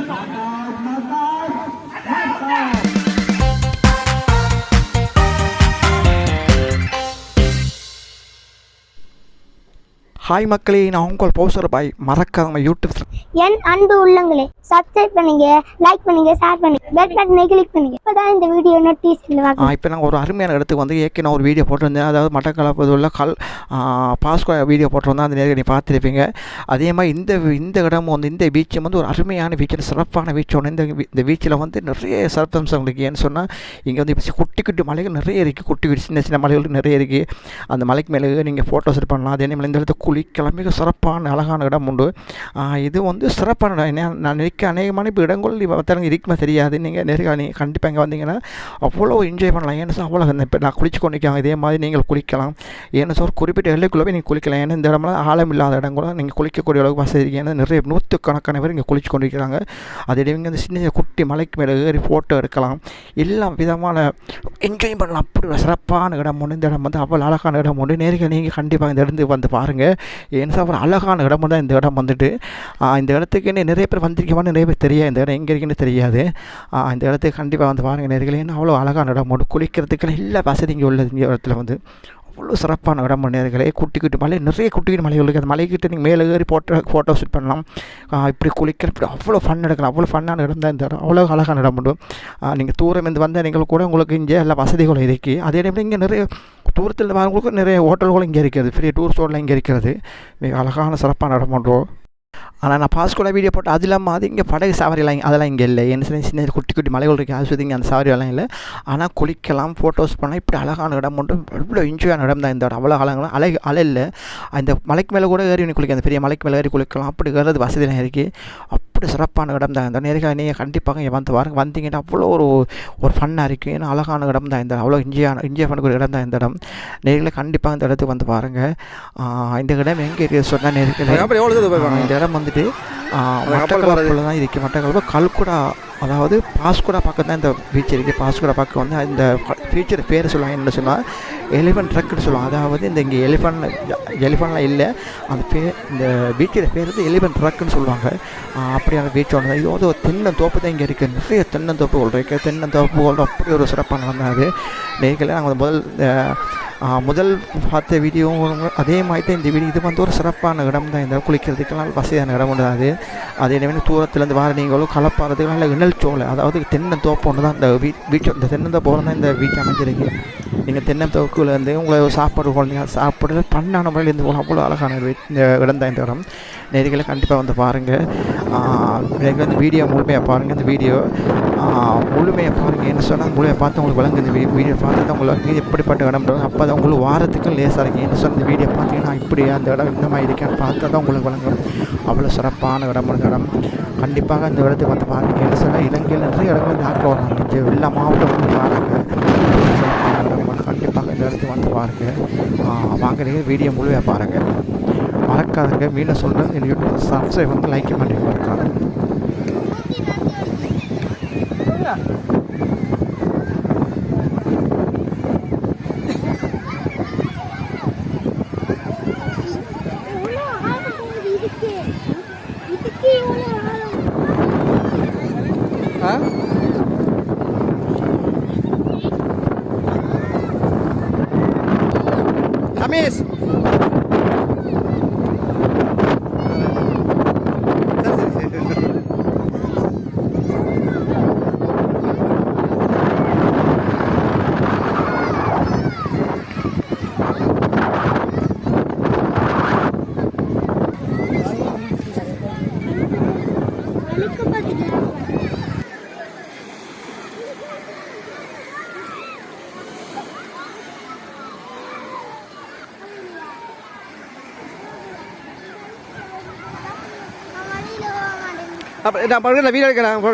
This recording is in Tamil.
Thank you. ஹாய் மக்களே நான் உங்கள் பௌசர் பாய். மறக்காம யூடியூப் என் அன்பு உள்ளங்களே சப்ஸ்கிரைப் பண்ணுங்க லைக் பண்ணுங்க ஷேர் பண்ணுங்க பெல் பட்டனை கிளிக் பண்ணுங்க. இப்பதான் இந்த வீடியோ நோட்டீஸ்ல வாங்க இப்போ நாங்கள் ஒரு அருமையான இடத்துக்கு வந்து ஏற்கனவே ஒரு வீடியோ போட்டிருந்தேன். அதாவது மட்டக்களப்பு உள்ள கல் பாஸ்கோ வீடியோ போட்டிருந்தேன். அந்த நேரம் நீ பார்த்துருப்பீங்க. அதே மாதிரி இந்த இந்த இடம் வந்து இந்த பீச்சும் வந்து ஒரு அருமையான பீச் சிறப்பான பீச் ஒன்று இந்த இந்த பீச்சில் வந்து நிறைய சிறப்பம்சம் இருக்குது ஏன்னு சொன்னால் இங்கே வந்து இப்போ குட்டி குட்டி மலைகள் நிறைய இருக்குது குட்டி குட்டி சின்ன சின்ன மலைகள் நிறைய இருக்குது அந்த மலைக்கு மேலே நீங்கள் ஃபோட்டோஸ் பண்ணலாம். அதே மாதிரி இந்த இடத்துல குளிக்கலாம் மிக சிறப்பான அழகான இடம் உண்டு. இது வந்து சிறப்பான இடம். ஏன்னா நான் நினைக்க அநேகமான இப்போ இடங்கள் மற்றவங்க இருக்குமா தெரியாது. நீங்கள் நேரில் நீங்கள் கண்டிப்பாக இங்கே வந்தீங்கன்னா அவ்வளோ என்ஜாய் பண்ணலாம். ஏன்னு அவ்வளோ இப்போ நான் குளிச்சு கொண்டிருக்காங்க இதே மாதிரி நீங்கள் குளிக்கலாம். ஏன்னு சார் ஒரு குறிப்பிட்ட எல்லைக்குள்ளே போய் நீங்கள் குளிக்கலாம். ஏன்னா இந்த இடம்லாம் ஆழம் இல்லாத இடம் கூட நீங்கள் குளிக்கக்கூடிய அளவுக்கு வசதி இருக்கு. ஏன்னா நிறைய நூற்றுக்கணக்கான பேர் இங்கே குளிச்சு கொண்டிருக்கிறாங்க. அதே இவங்க இந்த சின்ன சின்ன குட்டி மலைக்கு மேலே ஏறி ஃபோட்டோ எடுக்கலாம். எல்லா விதமான என்ஜாய் பண்ணலாம். அப்படி சிறப்பான இடம் ஒன்று இந்த இடம் வந்து அவ்வளோ அழகான இடம் ஒன்று நேரில் நீங்கள் கண்டிப்பாக இந்த இடத்துக்கு வந்து பாருங்கள் ஏன்னு சொன்னா ஒரு அழகான இடம் தான் இந்த இடம் வந்துட்டு இந்த இடத்துக்கு என்ன நிறைய பேர் வந்திருக்கவான்னு நிறைய பேர் தெரியாது. இந்த இடம் எங்கே இருக்குன்னு தெரியாது. இந்த இடத்துக்கு கண்டிப்பாக வந்து பாருங்கள் நேர்களே ஏன்னா அவ்வளோ அழகான இடம் உண்டு. குளிக்கிறதுக்கு எல்லா வசதி இங்கே உள்ளது. இந்த இடத்துல வந்து அவ்வளோ சிறப்பான இடம் நேர்களே குட்டி குட்டி மலை நிறைய குட்டி குட்டி மலைகள் இருக்குது அந்த மலைக்கிட்ட நீங்கள் மேலே ஏறி ஃபோட்டோ ஃபோட்டோ ஷூட் பண்ணலாம். இப்படி குளிக்கிற இப்படி அவ்வளோ ஃபன் எடுக்கலாம். அவ்வளோ ஃபன்னான இடம் தான் இந்த இடம். அவ்வளோ அழகான இடம் உண்டு. நீங்கள் தூரம் இருந்து வந்த நீங்கள் கூட உங்களுக்கு இங்கே எல்லா வசதிகளும் இருக்குது அதே நேரம் இங்கே நிறைய தூரத்தில் வரவங்களுக்கும் நிறைய ஹோட்டல்களும் இங்கே இருக்கிறது. ஃப்ரீ டூர் இங்கே இருக்கிறது. மிக அழகான சிறப்பான இடம் ஒன்று. ஆனால் நான் பாஸ்கோட வீடியோ போட்டு அது இல்லாமல் அது இங்கே படகு சவாரிலாம் அதெல்லாம் இங்கே இல்லை. என்ன சின்ன சின்ன குட்டி குட்டி மலைகள் இருக்குது அது அந்த சவாரியெல்லாம் இல்லை. ஆனால் குளிக்கலாம் ஃபோட்டோஸ் பண்ணலாம் இப்படி அழகான இடம் மட்டும் எவ்வளோ என்ஜாயான இடம் தான் இந்த இடம். அவ்வளோ அழகான அலை அலை இல்லை. அந்த மலைக்கு மேலே கூட ஏறி நீ குளிக்கலாம். அந்த பெரிய மலைக்கு மேலே ஏறி குளிக்கலாம். அப்படி ஏறது வசதியெலாம் இருக்குது அப்படி சிறப்பான இடம் தான். இந்த நேரில் நீங்கள் கண்டிப்பாக இங்கே வந்து வாருங்க. வந்தீங்கன்னா அவ்வளோ ஒரு ஒரு ஃபன்னாக இருக்குது ஏன்னா அழகான இடம் தான் இந்த இடம். அவ்வளோ என்ஜாய் என்ஜாய் பண்ணக்கூடிய இடம் தான் இந்த இடம். நேரில் கண்டிப்பாக இந்த இடத்துக்கு வந்து பாருங்கள் இந்த இடம் எங்கே இருக்குது சொன்னால் நேரில் இந்த இடம் வந்துட்டு மட்டக்களப்பில் தான் இருக்குது மட்டக்களப்பு கல்குடா அதாவது பாஸ்குடா பக்கம் தான் இந்த பீச் இருக்குது பாஸ்குடா பக்கம் வந்து இந்த பீச்சோட பேர் சொல்லுவாங்க. என்ன சொன்னால் எலிஃபண்ட் ட்ரக்குன்னு சொல்லுவாங்க. அதாவது இந்த இங்கே எலிஃபண்ட் எலிஃபண்ட்லாம் இல்லை. அந்த பே இந்த பீச்சோட பேர் வந்து எலிஃபண்ட் ட்ரக்குன்னு சொல்லுவாங்க. அப்படியான பீச் ஒன்று இது வந்து ஒரு தென்னந்தோப்பு தான் இங்கே இருக்குது நிறைய தென்னந்தோப்புகள் இருக்குது தென்னந்தோப்புகள் அப்படி ஒரு சிறப்பான இடம் தான் நேர்களை நாங்கள் முதல் முதல் பார்த்த வீடியோவும் அதே மாதிரி தான் இந்த வீடியோ இது வந்து ஒரு சிறப்பான இடம் தான். இந்த குளிக்கிறதுக்கெல்லாம் வசதியான இடம் ஒன்று அது. அதே நேரம் தூரத்துலேருந்து வர நீங்களும் கலப்பாறதுக்கு நல்ல இணல் சோலை அதாவது தென்னந்தோப்பு ஒன்று தான் இந்த வீ வீட்டு இந்த தென்னந்தோப்பு தான் இந்த வீட்டு அமைஞ்சிருக்கு. நீங்கள் தென்னந்தோப்புலேருந்து உங்களை சாப்பாடு குழந்தைங்க சாப்பிட்றது பண்ணான முறையில் இருந்து போகலாம். அவ்வளோ அழகான இந்த இடம் தான் இந்த இடம். நேர்களை கண்டிப்பாக வந்து பாருங்கள் எனக்கு வந்து வீடியோ முழுமையாக பாருங்கள் இந்த வீடியோ முழுமையாக பாருங்கள் என்ன சொன்னால் முழுமையாக பார்த்து உங்களுக்கு விளங்கு. இந்த வீடியோ பார்த்து தான் உங்களுக்கு எப்படிப்பட்ட இடம் அப்போ தான் உங்களுக்கு வாரத்துக்கு லேசாக இருக்கும் என்ன சொன்ன இந்த வீடியோ பார்த்தீங்கன்னா இப்படி அந்த இடம் இந்த மாதிரி இருக்கேன்னு பார்த்தா தான் உங்களுக்கு வழங்கும். அவ்வளோ சிறப்பான இடம் ஒரு இடம். கண்டிப்பாக இந்த இடத்துக்கு வந்து பாருங்கள் என்ன சொன்னால் இலங்கையில் நிறைய இடங்கள் நாட்டில் வராங்க. இங்கே எல்லா மாவட்டம் வந்து பாருங்கள் சிறப்பான இடம். கண்டிப்பாக இந்த இடத்துக்கு வந்து பாருங்கள் வாங்க நீங்கள் வீடியோ முழுமையாக பாருங்கள் மறக்காதுங்க. மீண்டும் சொல்கிறேன் என் யூடியூப் சப்ஸ்கிரைப் வந்து லைக் பண்ணி மறக்காது Camis! அப்போ நான் பக்கத்தில் வீடியோ எடுக்கலாம்